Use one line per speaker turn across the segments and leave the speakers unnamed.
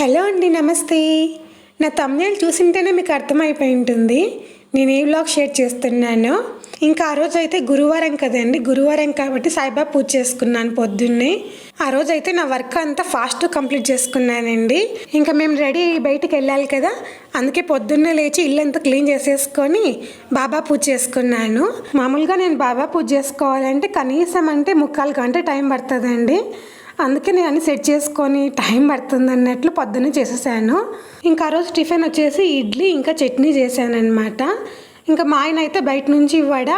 Hello అండి నమస్తే. నా తమ్నేలు చూసింటేనే మీకు అర్థమైపోయి ఉంటుంది. నేను ఏ వ్లాగ్ షేర్ చేస్తున్నాను. ఇంకా ఆ రోజు అయితే గురువారం కదండి. గురువారం కాబట్టి సాయిబాబా పూజ చేసుకున్నాను పొద్దున్నే. ఆ రోజు అయితే నా వర్క్ అంతా ఫాస్ట్ కంప్లీట్ చేసుకున్నానండి. ఇంకా మేము రెడీ బయటికి వెళ్ళాలి కదా. అందుకే పొద్దున్నే లేచి ఇల్లంతా క్లీన్ చేసేసుకొని బాబా పూజ చేసుకున్నాను. మామూలుగా నేను బాబా పూజ చేసుకోవాలంటే కనీసం అంటే ముక్కాలు గంట టైం పడుతుందండి. అందుకే నేను అన్ని సెట్ చేసుకొని టైం పడుతుంది అన్నట్లు పొద్దున్నే చేసేసాను. ఇంకా ఆ రోజు టిఫిన్ వచ్చేసి ఇడ్లీ ఇంకా చట్నీ చేశాను అనమాట ఇంకా మా ఆయన అయితే బయట నుంచి వడ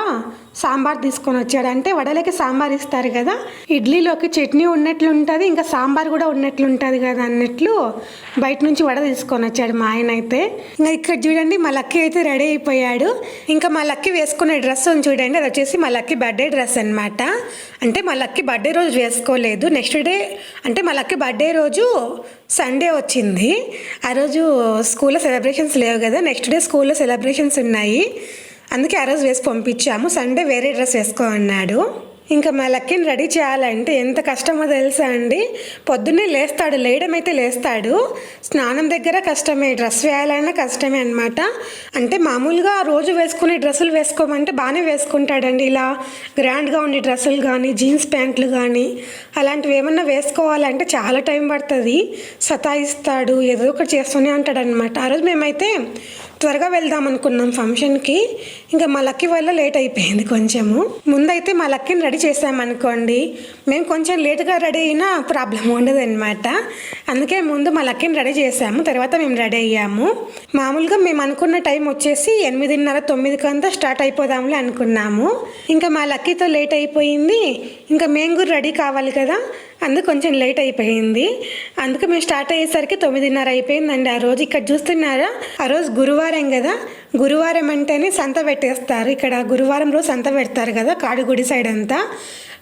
సాంబార్ తీసుకొని వచ్చాడు. అంటే వడలకి సాంబార్ ఇస్తారు కదా ఇడ్లీలోకి చట్నీ ఉన్నట్లు ఉంటుంది ఇంకా సాంబార్ కూడా ఉన్నట్లు ఉంటుంది కదా అన్నట్లు బయట నుంచి వడ తీసుకొని వచ్చాడు మా ఆయన అయితే. ఇంకా ఇక్కడ చూడండి మా లక్కీ అయితే రెడీ అయిపోయాడు. ఇంకా మా లక్కీ వేసుకునే డ్రెస్ ఉంది చూడండి అది వచ్చేసి మా లక్కీ బర్త్డే డ్రెస్ అనమాట అంటే మా లక్కీ బర్త్డే రోజు వేసుకోలేదు. నెక్స్ట్ డే అంటే మా లక్కీ బర్త్డే రోజు సండే వచ్చింది. ఆ రోజు స్కూల్లో సెలబ్రేషన్స్ లేవు కదా నెక్స్ట్ డే స్కూల్లో సెలబ్రేషన్స్ ఉన్నాయి. అందుకే ఆ రోజు వేసి పంపించాము. సండే వేరే డ్రెస్ వేసుకో అన్నాడు ఇంకా మా లక్కీని రెడీ చేయాలంటే ఎంత కష్టమో తెలుసా అండి? పొద్దున్నే లేస్తాడు లేయడం అయితే లేస్తాడు. స్నానం దగ్గర కష్టమే డ్రెస్ వేయాలన్నా కష్టమే అనమాట అంటే మామూలుగా రోజు వేసుకునే డ్రెస్సులు వేసుకోమంటే బాగానే వేసుకుంటాడండి. ఇలా గ్రాండ్గా ఉండే డ్రెస్సులు కానీ జీన్స్ ప్యాంట్లు కానీ అలాంటివి ఏమన్నా వేసుకోవాలంటే చాలా టైం పడుతుంది. సతాయిస్తాడు ఏదో ఒకటి చేస్తూనే ఉంటాడనమాట ఆ రోజు మేమైతే త్వరగా వెళ్దాం అనుకున్నాం ఫంక్షన్కి ఇంకా మా లక్కీ వల్ల లేట్ అయిపోయింది కొంచెము. ముందైతే మా లక్కీని రెడీ చేసామనుకోండి మేము కొంచెం లేటుగా రెడీ అయినా ప్రాబ్లం ఉండదు అనమాట అందుకే ముందు మా లక్కీని రెడీ చేసాము తర్వాత మేము రెడీ అయ్యాము. మామూలుగా మేము అనుకున్న టైం వచ్చేసి ఎనిమిదిన్నర తొమ్మిదికంతా స్టార్ట్ అయిపోదాంలే అనుకున్నాము. ఇంకా మా లక్కీతో లేట్ అయిపోయింది. ఇంకా మేము కూడా రెడీ కావాలి కదా. అందుకు కొంచెం లేట్ అయిపోయింది. అందుకు మేము స్టార్ట్ అయ్యేసరికి తొమ్మిదిన్నర అయిపోయిందండి. ఆ రోజు ఇక్కడ చూస్తున్నారా? ఆ రోజు గురువారం కదా. గురువారం అంటేనే సంత పెట్టేస్తారు. ఇక్కడ గురువారం రోజు సంత పెడతారు కదా కాడుగుడి సైడ్ అంతా.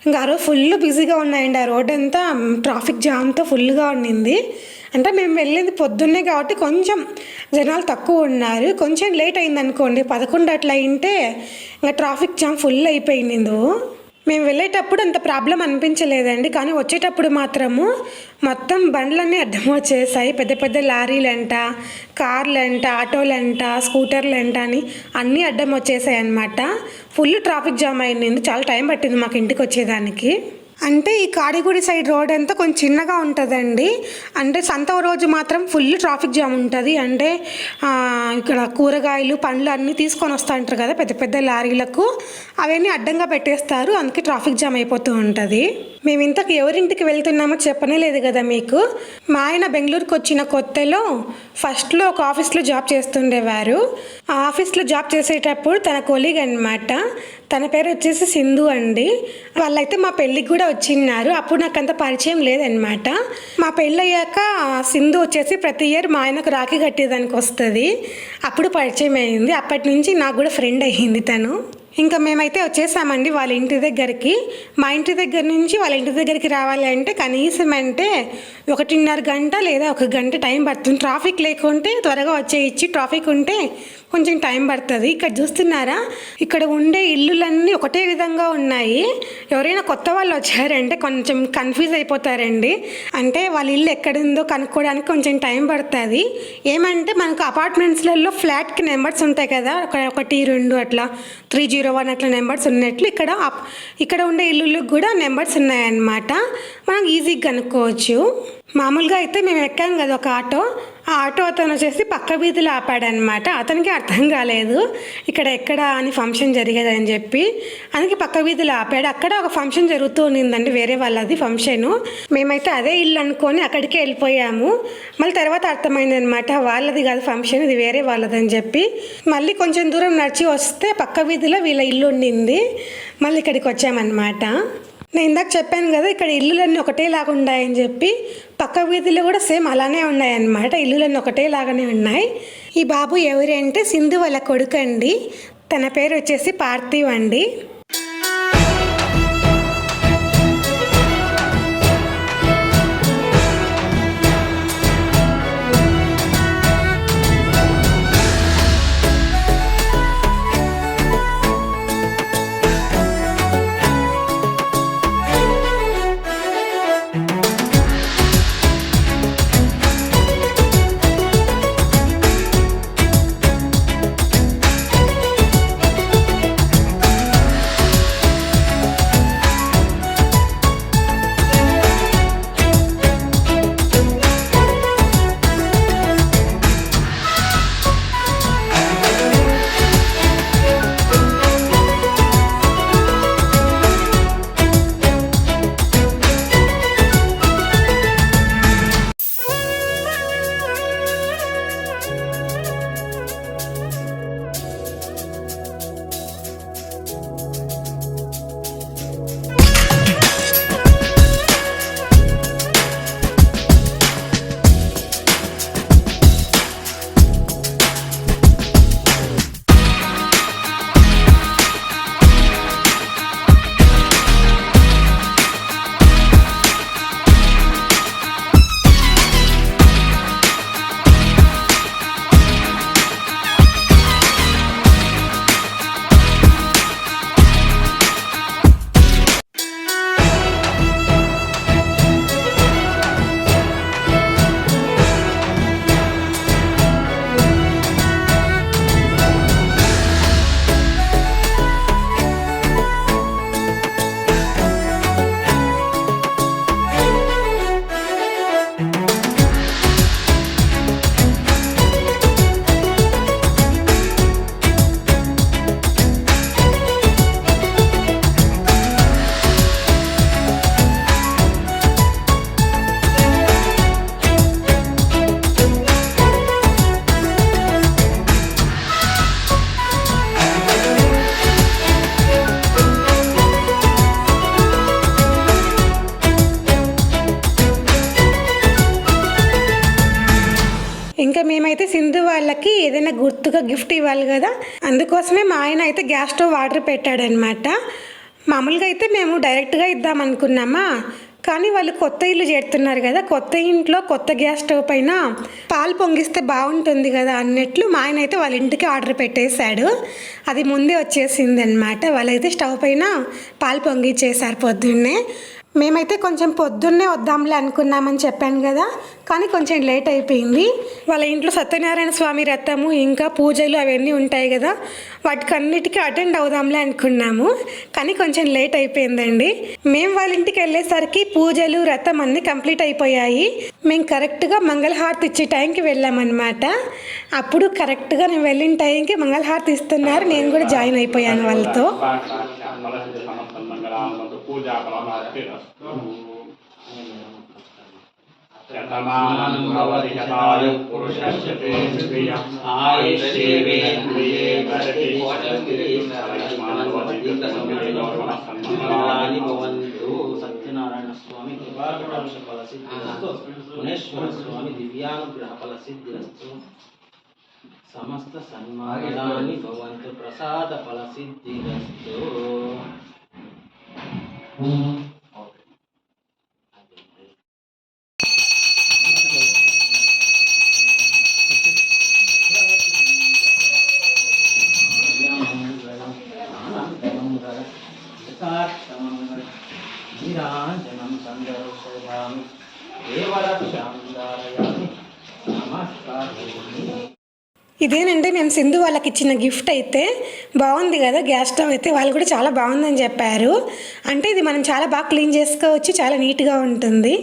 ఇంకా ఆ రోజు ఫుల్ బిజీగా ఉన్నాయండి. ఆ రోడ్ అంతా ట్రాఫిక్ జామ్తో ఫుల్గా ఉండింది. అంటే మేము వెళ్ళింది పొద్దున్నే కాబట్టి కొంచెం జనాలు తక్కువ ఉన్నారు. కొంచెం లేట్ అయింది అనుకోండి పదకొండు అట్లా అయింటే ఇంకా ట్రాఫిక్ జామ్ ఫుల్ అయిపోయింది. మేము వెళ్ళేటప్పుడు అంత ప్రాబ్లం అనిపించలేదండి. కానీ వచ్చేటప్పుడు మాత్రము మొత్తం బండ్లన్నీ అడ్డం వచ్చేసాయి పెద్ద పెద్ద లారీలంట కార్లంట ఆటోలంట స్కూటర్లంట అని అన్నీ అడ్డం వచ్చేసాయి అనమాట ఫుల్ ట్రాఫిక్ జామ్ అయింది. చాలా టైం పట్టింది మాకు ఇంటికి వచ్చేదానికి. అంటే ఈ కాడిగుడి సైడ్ రోడ్ అంతా కొంచెం చిన్నగా ఉంటుందండి. అంటే సంత రోజు మాత్రం ఫుల్ ట్రాఫిక్ జామ్ ఉంటుంది. అంటే ఇక్కడ కూరగాయలు పండ్లు అన్నీ తీసుకొని వస్తూ ఉంటారు కదా పెద్ద పెద్ద లారీలకు. అవన్నీ అడ్డంగా పెట్టేస్తారు. అందుకే ట్రాఫిక్ జామ్ అయిపోతూ ఉంటుంది. మేము ఇంతకు ఎవరింటికి వెళ్తున్నామో చెప్పనే లేదు కదా మీకు. మా ఆయన బెంగళూరుకి వచ్చిన కొత్తలో ఫస్ట్లో ఒక ఆఫీస్లో జాబ్ చేస్తుండేవారు. ఆ ఆఫీస్లో జాబ్ చేసేటప్పుడు తన కొలీగ్ అనమాట తన పేరు వచ్చేసి సింధు అండి. వాళ్ళైతే మా పెళ్ళికి కూడా వచ్చిన్నారు. అప్పుడు నాకు అంత పరిచయం లేదనమాట మా పెళ్ళి అయ్యాక సింధు వచ్చేసి ప్రతి ఇయర్ మా ఆయనకు రాఖీ కట్టేదానికి వస్తుంది. అప్పుడు పరిచయం అయింది. అప్పటి నుంచి నాకు కూడా ఫ్రెండ్ అయ్యింది తను. ఇంకా మేమైతే వచ్చేసామండి వాళ్ళ ఇంటి దగ్గరికి. మా ఇంటి దగ్గర నుంచి వాళ్ళ ఇంటి దగ్గరికి రావాలి అంటే కనీసం అంటే ఒకటిన్నర గంట లేదా ఒక గంట టైం పడుతుంది. ట్రాఫిక్ లేకుంటే త్వరగా వచ్చేయచ్చు. ట్రాఫిక్ ఉంటే కొంచెం టైం పడుతుంది. ఇక్కడ చూస్తున్నారా? ఇక్కడ ఉండే ఇల్లులన్నీ ఒకటే విధంగా ఉన్నాయి. ఎవరైనా కొత్త వాళ్ళు వచ్చారంటే కొంచెం కన్ఫ్యూజ్ అయిపోతారండి. అంటే వాళ్ళ ఇల్లు ఎక్కడుందో కనుక్కోవడానికి కొంచెం టైం పడుతుంది. ఏమంటే మనకు అపార్ట్మెంట్స్లలో ఫ్లాట్కి నెంబర్స్ ఉంటాయి కదా. ఒకటి రెండు అట్లా త్రీ జీరో వన్ అట్లా నెంబర్స్ ఉన్నట్లు ఇక్కడ ఇక్కడ ఉండే ఇల్లులకు కూడా నెంబర్స్ ఉన్నాయన్నమాట. మనం ఈజీగా కనుక్కోవచ్చు. మామూలుగా అయితే మేము ఎక్కాం కదా ఒక ఆటో. ఆ ఆటో అతను వచ్చేసి పక్క వీధిలో ఆపాడనమాట. అతనికి అర్థం కాలేదు ఇక్కడ ఎక్కడ అని ఫంక్షన్ జరిగేదని చెప్పి. అందుకే పక్క వీధిలో ఆపాడు. అక్కడ ఒక ఫంక్షన్ జరుగుతూ ఉన్నిందండి వేరే వాళ్ళది ఫంక్షను. మేమైతే అదే ఇల్లు అనుకొని అక్కడికే వెళ్ళిపోయాము. మళ్ళీ తర్వాత అర్థమైంది అనమాట వాళ్ళది కాదు ఫంక్షన్ ఇది వేరే వాళ్ళదని చెప్పి. మళ్ళీ కొంచెం దూరం నడిచి వస్తే పక్క వీధిలో వీళ్ళ ఇల్లు ఉండింది. మళ్ళీ ఇక్కడికి వచ్చామన్నమాట నేను ఇందాక చెప్పాను కదా ఇక్కడ ఇల్లులన్నీ ఒకటేలాగా ఉన్నాయని చెప్పి పక్క వీధిలో కూడా సేమ్ అలానే ఉన్నాయన్నమాట. ఇల్లులన్నీ ఒకటేలాగానే ఉన్నాయి. ఈ బాబు ఎవరు అంటే సింధు వాళ్ళ కొడుకు అండి తన పేరు వచ్చేసి పార్థివ్ అండి గుర్తుగా గిఫ్ట్ ఇవ్వాలి కదా. అందుకోసమే మా ఆయన అయితే గ్యాస్ స్టవ్ ఆర్డర్ పెట్టాడనమాట. మామూలుగా అయితే మేము డైరెక్ట్గా ఇద్దాం అనుకున్నామా కానీ వాళ్ళు కొత్త ఇల్లు చేస్తున్నారు కదా. కొత్త ఇంట్లో కొత్త గ్యాస్ స్టవ్ పైన పాలు పొంగిస్తే బాగుంటుంది కదా అన్నట్లు మా ఆయన అయితే వాళ్ళ ఇంటికి ఆర్డర్ పెట్టేశాడు. అది ముందే వచ్చేసింది అనమాట వాళ్ళైతే స్టవ్ పైన పాలు పొంగిచ్చేసారు పొద్దున్నే. మేమైతే కొంచెం పొద్దున్నే వద్దాంలే అనుకున్నామని చెప్పాను కదా కానీ కొంచెం లేట్ అయిపోయింది. వాళ్ళ ఇంట్లో సత్యనారాయణ స్వామి రథము ఇంకా పూజలు అవన్నీ ఉంటాయి కదా వాటికి అన్నిటికీ అటెండ్ అవుదాంలే అనుకున్నాము కానీ కొంచెం లేట్ అయిపోయిందండి. మేము వాళ్ళ ఇంటికి వెళ్ళేసరికి పూజలు రథం అన్నీ కంప్లీట్ అయిపోయాయి. మేము కరెక్ట్గా మంగళహారతి ఇచ్చే టైంకి వెళ్ళామన్నమాట. అప్పుడు కరెక్ట్గా నేను వెళ్ళిన టైంకి మంగళహారతి ఇస్తున్నారు నేను కూడా జాయిన్ అయిపోయాను వాళ్ళతో.
शतमानं भवति शतायु पुरुषस्य ते प्रियः आयुष्येवे प्रिये भरति मङ्गलानि
भवन्तु सत्यनारायणस्वामि कृपागुणांशफलसिद्धिरस्तु गुणेश्वरस्वामि दिव्यानुग्रहफलसिद्धिरस्तु समस्तसन्मार्गानि भवन्तु, प्रसादफलसिद्धिरस्तु। స్వామి దివ్యానుగ్రహ ఫల సిద్ధిరస్తు సమస్త
ఇదేనండి మేము సింధు వాళ్ళకి ఇచ్చిన గిఫ్ట్ అయితే బాగుంది కదా గ్యాస్ స్టవ్ అయితే వాళ్ళు కూడా చాలా బాగుందని చెప్పారు. అంటే ఇది మనం చాలా బాగా క్లీన్ చేసుకోవచ్చు చాలా నీట్గా ఉంటుంది.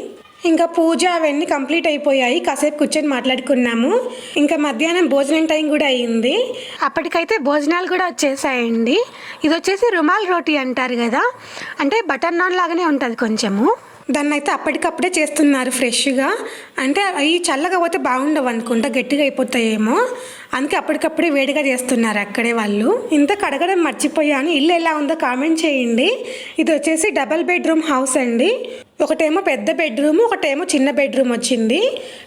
ఇంకా పూజ అవన్నీ కంప్లీట్ అయిపోయాయి కాసేపు కూర్చొని మాట్లాడుకున్నాము. ఇంకా మధ్యాహ్నం భోజనం టైం కూడా అయ్యింది అప్పటికైతే భోజనాలు కూడా వచ్చేసాయండి. ఇది వచ్చేసి రుమాల్ రోటీ అంటారు కదా అంటే బటర్ నాన్ లాగానే ఉంటుంది కొంచెము. దాన్ని అయితే అప్పటికప్పుడే చేస్తున్నారు ఫ్రెష్గా. అంటే అవి చల్లగా పోతే బాగుండవు అనుకుంటా గట్టిగా అయిపోతాయేమో. అందుకే అప్పటికప్పుడే వేడిగా చేస్తున్నారు అక్కడే వాళ్ళు. ఇంత కడగడం మర్చిపోయాను. ఇల్లు ఎలా ఉందో కామెంట్ చేయండి. ఇది వచ్చేసి డబల్ బెడ్రూమ్ హౌస్ అండి. ఒకటేమో పెద్ద బెడ్రూమ్ ఒకటేమో చిన్న బెడ్రూమ్ వచ్చింది.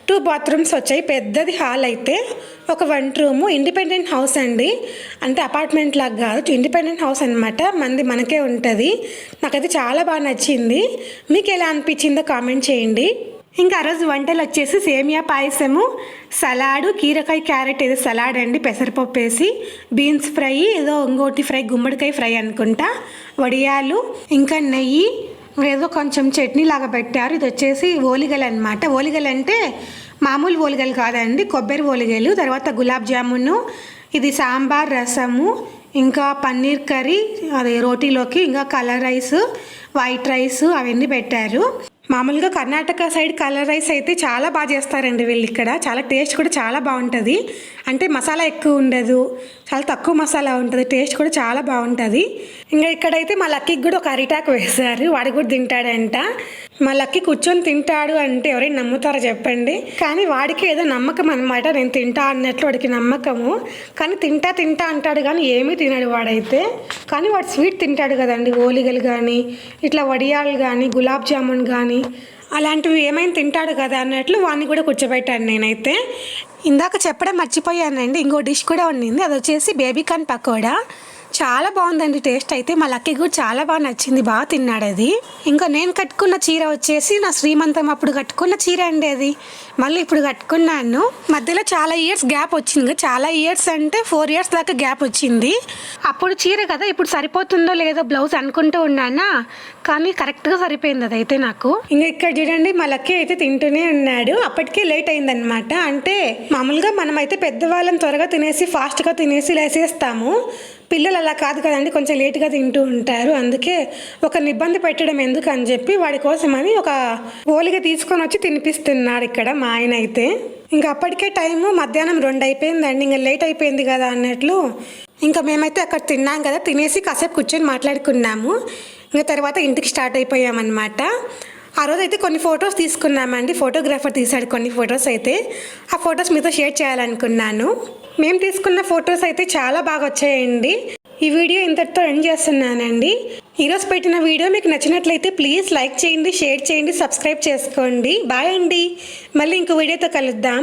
టూ బాత్రూమ్స్ వచ్చాయి. పెద్దది హాల్ అయితే ఒక వన్ రూము ఇండిపెండెంట్ హౌస్ అండి. అంటే అపార్ట్మెంట్ లాగా కాదు ఇండిపెండెంట్ హౌస్ అనమాట మంది మనకే ఉంటుంది. నాకైతే చాలా బాగా నచ్చింది. మీకు ఎలా అనిపించిందో కామెంట్ చేయండి. ఇంకా ఆ రోజు వంటలు వచ్చేసి సేమియా పాయసము సలాడు కీరకాయ క్యారెట్ ఏదో సలాడ్ అండి పెసరపప్పు వేసి బీన్స్ ఫ్రై ఏదో ఇంకోటి ఫ్రై గుమ్మడికాయ ఫ్రై అనుకుంటా వడియాలు ఇంకా నెయ్యి ఏదో కొంచెం చట్నీ లాగా పెట్టారు. ఇది వచ్చేసి ఓలిగలు అనమాట ఓలిగలు అంటే మామూలు ఓలిగలు కాదండి కొబ్బరి ఓలిగలు తర్వాత గులాబ్ జామును ఇది సాంబార్ రసము ఇంకా పన్నీర్ కర్రీ అదే రోటీలోకి ఇంకా కలర్ రైస్ వైట్ రైస్ అవన్నీ పెట్టారు. మామూలుగా కర్ణాటక సైడ్ కలర్ రైస్ అయితే చాలా బాగా చేస్తారండి వీళ్ళు ఇక్కడ. చాలా టేస్ట్ కూడా చాలా బాగుంటుంది. అంటే మసాలా ఎక్కువ ఉండదు. చాలా తక్కువ మసాలా ఉంటుంది. టేస్ట్ కూడా చాలా బాగుంటుంది. ఇంకా ఇక్కడైతే మా లక్కీకి కూడా ఒక అరిటాక్ వేశారు. వాడు కూడా తింటాడంట. మా లక్కీ కూర్చొని తింటాడు అంటే ఎవరైనా నమ్ముతారో చెప్పండి. కానీ వాడికి ఏదో నమ్మకం అనమాట నేను తింటా అన్నట్లు వాడికి నమ్మకము. కానీ తింటా తింటా అంటాడు కానీ ఏమీ తినడు వాడైతే. కానీ వాడు స్వీట్ తింటాడు కదండి. ఓలిగలు కానీ ఇట్లా వడియాలు కానీ గులాబ్ జామున్ కానీ అలాంటివి ఏమైనా తింటాడు కదా అన్నట్లు వాడిని కూడా కూర్చోబెట్టాను నేనైతే. ఇందాక చెప్పడం మర్చిపోయానండి. ఇంకో డిష్ కూడా ఉండింది. అది వచ్చేసి బేబీ కార్న్ పకోడా. చాలా బాగుందండి టేస్ట్ అయితే. మా లక్కీ కూడా చాలా బాగా నచ్చింది బాగా తిన్నాడు అది. ఇంకా నేను కట్టుకున్న చీర వచ్చేసి నా శ్రీమంతం అప్పుడు కట్టుకున్న చీర అండి అది. మళ్ళీ ఇప్పుడు కట్టుకున్నాను. మధ్యలో చాలా ఇయర్స్ గ్యాప్ వచ్చింది. చాలా ఇయర్స్ అంటే ఫోర్ ఇయర్స్ దాకా గ్యాప్ వచ్చింది. అప్పుడు చీర కదా ఇప్పుడు సరిపోతుందో లేదో బ్లౌజ్ అనుకుంటూ ఉన్నానా? కానీ కరెక్ట్గా సరిపోయింది అదైతే నాకు. ఇంకా ఇక్కడ చూడండి మా లక్కీ అయితే తింటూనే ఉన్నాడు. అప్పటికే లేట్ అయిందనమాట అంటే మామూలుగా మనమైతే పెద్దవాళ్ళని పెద్దవాళ్ళం త్వరగా తినేసి ఫాస్ట్గా తినేసి లేసేస్తాము. పిల్లలు అలా కాదు కదండి కొంచెం లేట్గా తింటూ ఉంటారు. అందుకే ఒక ఇబ్బంది పెట్టడం ఎందుకు అని చెప్పి వాడి కోసమని ఒక ఓలిగా తీసుకొని వచ్చి తినిపిస్తున్నాడు ఇక్కడ మా ఆయన అయితే ఇంకా అప్పటికే టైము మధ్యాహ్నం రెండు అయిపోయిందండి ఇంకా లేట్ అయిపోయింది కదా అన్నట్లు ఇంకా మేమైతే అక్కడ తిన్నాం కదా. తినేసి కాసేపు కూర్చొని మాట్లాడుకున్నాము. ఇంకా తర్వాత ఇంటికి స్టార్ట్ అయిపోయామన్నమాట. ఆ రోజు అయితే కొన్ని ఫొటోస్ తీసుకున్నామండి. ఫోటోగ్రాఫర్ తీశాడు కొన్ని ఫొటోస్ అయితే. ఆ ఫొటోస్ మీతో షేర్ చేయాలనుకున్నాను. మేము తీసుకున్న ఫొటోస్ అయితే చాలా బాగా వచ్చాయండి. ఈ వీడియో ఇంతటితో ఎండ్ చేస్తున్నానండి. ఈరోజు పెట్టిన వీడియో మీకు నచ్చినట్లయితే ప్లీజ్ లైక్ చేయండి షేర్ చేయండి సబ్స్క్రైబ్ చేసుకోండి. బాయ్ అండి. మళ్ళీ ఇంకో వీడియోతో కలుద్దాం.